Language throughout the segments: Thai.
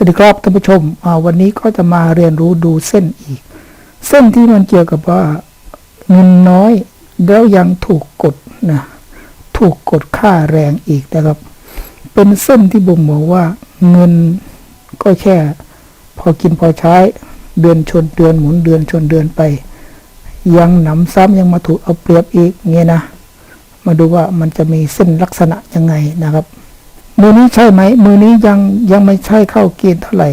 สวัสดีครับท่านผู้ชมวันนี้ก็จะมาเรียนรู้ดูเส้นอีก เส้นที่มันเกี่ยวกับว่าเงินน้อยแล้วยังถูกกดนะถูกกดค่าแรงอีกนะครับ เป็นเส้นที่บ่งบอกว่าเงินก็แค่ พอกินพอใช้เดือนชนเดือนหมุนเดือนชนเดือนไป ยังหนำซ้ำยังมาถูกเอาเปรียบอีกเงี้ยนะ มาดูว่ามันจะมีเส้นลักษณะยังไงนะครับ มือนี้ใช่ไหม มือนี้ยังยังไม่ใช่เข้าเกณฑ์เท่าไหร่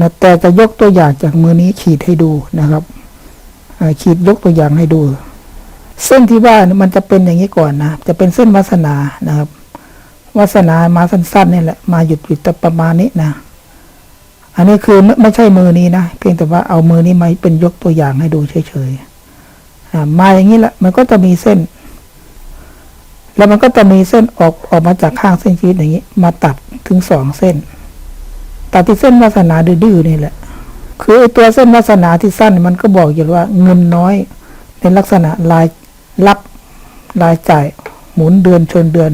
นะแต่จะยกตัวอย่างจากมือนี้ขีดให้ดูนะครับขีดยกตัวอย่างให้ดู เส้นที่ว่ามันจะเป็นอย่างนี้ก่อนนะจะเป็นเส้นวาสนานะครับวาสนามาสั้นๆนี่แหละมาหยุดหยุดแต่ประมาณนี้นะอันนี้คือไม่ไม่ใช่มือนี้นะเพียงแต่ว่าเอามือนี้มาเป็นยกตัวอย่างให้ดูเฉยๆมาอย่างนี้แหละมันก็จะมีเส้น แล้วมันก็จะมีเส้นออกออกมาจากข้างเส้นชีวิตอย่างนี้ มาตัดถึงสองเส้น ตัดที่เส้นวาสนาดื้อๆนี่แหละ คือตัวเส้นวาสนาที่สั้นมันก็บอกอยู่ว่าเงินน้อยในลักษณะรายรับรายจ่ายหมุนเดือนชนเดือน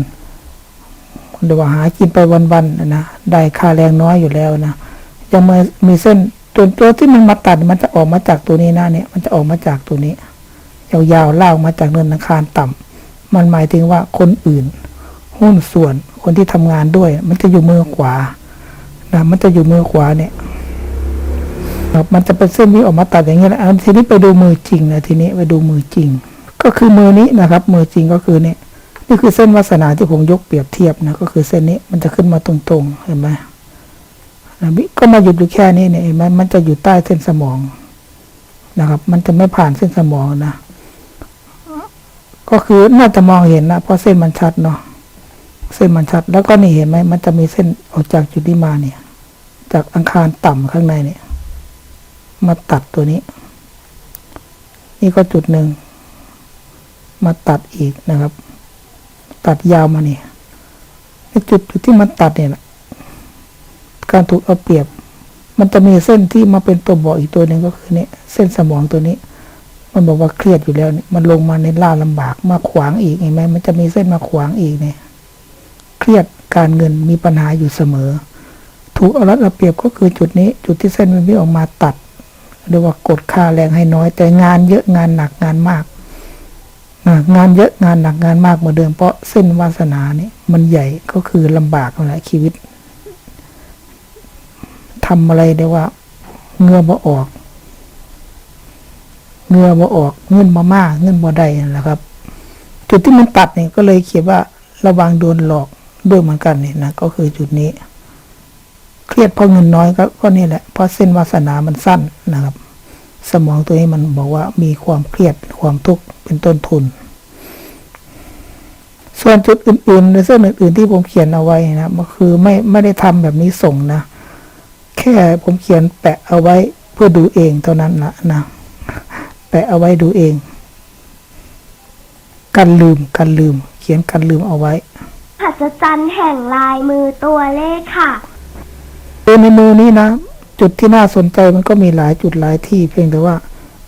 เดี๋ยวว่าหากินไปวันๆนะนะได้ค่าแรงน้อยอยู่แล้วนะยังมามีเส้นตัวตัวที่มันมาตัดมันจะออกมาจากตัวนี้นะเนี่ย มันจะออกมาจากตัวนี้ยาวๆลากมาจากเนินอังคารต่ำ มันหมายถึงว่าคนอื่น หุ้นส่วนคนที่ทำงานด้วย มันจะอยู่มือขวานะมันจะอยู่มือขวาเนี่ยครับมันจะเป็นเส้นนี้ออกมาตัดอย่างนี้แหละทีนี้ไปดูมือจริงนะทีนี้ไปดูมือจริง ก็คือมือนี้นะครับ มือจริงก็คือเนี่ยนี่คือเส้นวาสนาที่ผมยกเปรียบเทียบนะก็คือเส้นนี้มันจะขึ้นมาตรงๆเห็นไหมนะมิก็มาหยุดอยู่แค่นี้เนี่ยเห็นไหมมันจะอยู่ใต้เส้นสมองนะครับ มันจะไม่ผ่านเส้นสมองนะ ก็คือน่าจะมองเห็นนะเพราะเส้นมันชัดเนาะเส้นมันชัด แล้วก็นี่เห็นไหมมันจะมีเส้นออกจากจุดนี้มาเนี่ย จากอังคารต่ำข้างในเนี่ย มาตัดตัวนี้ นี่ก็จุดหนึ่งมาตัดอีกนะครับ ตัดยาวมาเนี่ยจุดจุดที่มันตัดเนี่ยนะการถูกเอาเปรียบ มันจะมีเส้นที่มาเป็นตัวบอกอีกตัวหนึ่งก็คือเนี่ยเส้นสมองตัวนี้ มันบอกว่าเครียดอยู่แล้วนี่มันลงมาในล่าลำบากมาขวางอีกเห็นไหมมันจะมีเส้นมาขวางอีกเนี่ย เครียดการเงินมีปัญหาอยู่เสมอ ถูกเอารัดเอาเปรียบก็คือจุดนี้ จุดที่เส้นมันวิ่งออกมาตัดเรียกว่ากดค่าแรงให้น้อย แต่งานเยอะงานหนักงานมากงานเยอะงานหนักงานมากเหมือนเดิมเพราะเส้นวาสนานี่มันใหญ่ก็คือลำบากนั่นแหละชีวิตทำอะไรได้ว่าเงือบ่ออก เงือบ่ออกเงินบ่มากเงินบ่ได้นั่นแหละครับ จุดที่มันตัดเนี่ยก็เลยเขียนว่าระวังโดนหลอกด้วยเหมือนกันเนี่ยนะก็คือจุดนี้ เครียดเพราะเงินน้อยก็ก็นี่แหละเพราะเส้นวาสนามันสั้นนะครับ สมองตัวนี้มันบอกว่ามีความเครียดความทุกข์เป็นต้นทุน ส่วนจุดอื่นๆในเส้นอื่นๆที่ผมเขียนเอาไว้นะมันคือไม่ไม่ได้ทำแบบนี้ส่งนะ แค่ผมเขียนแปะเอาไว้เพื่อดูเองเท่านั้นละนะ แปะเอาไว้ดูเอง กันลืมกันลืม เขียนกันลืมเอาไว้หัศจรรย์แห่งลายมือตัวเลขค่ะตัวในมือนี้นะ จุดที่น่าสนใจมันก็มีหลายจุดหลายที่ เพียงแต่ว่า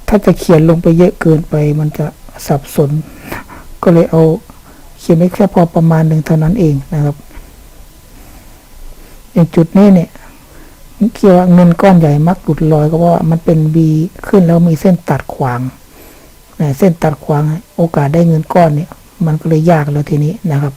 ถ้าจะเขียนลงไปเยอะเกินไป มันจะสับสน ก็เลยเอา เขียนไว้แค่พอประมาณหนึ่งเท่านั้นเองนะครับ อย่างจุดนี้เนี่ย เกี่ยวกับเงินก้อนใหญ่มักหลุดลอยก็เพราะว่ามันเป็นบีขึ้นแล้วมีเส้นตัดขวางนะเส้นตัดขวางโอกาสได้เงินก้อนเนี่ย มันก็เลยยากแล้วทีนี้นะครับ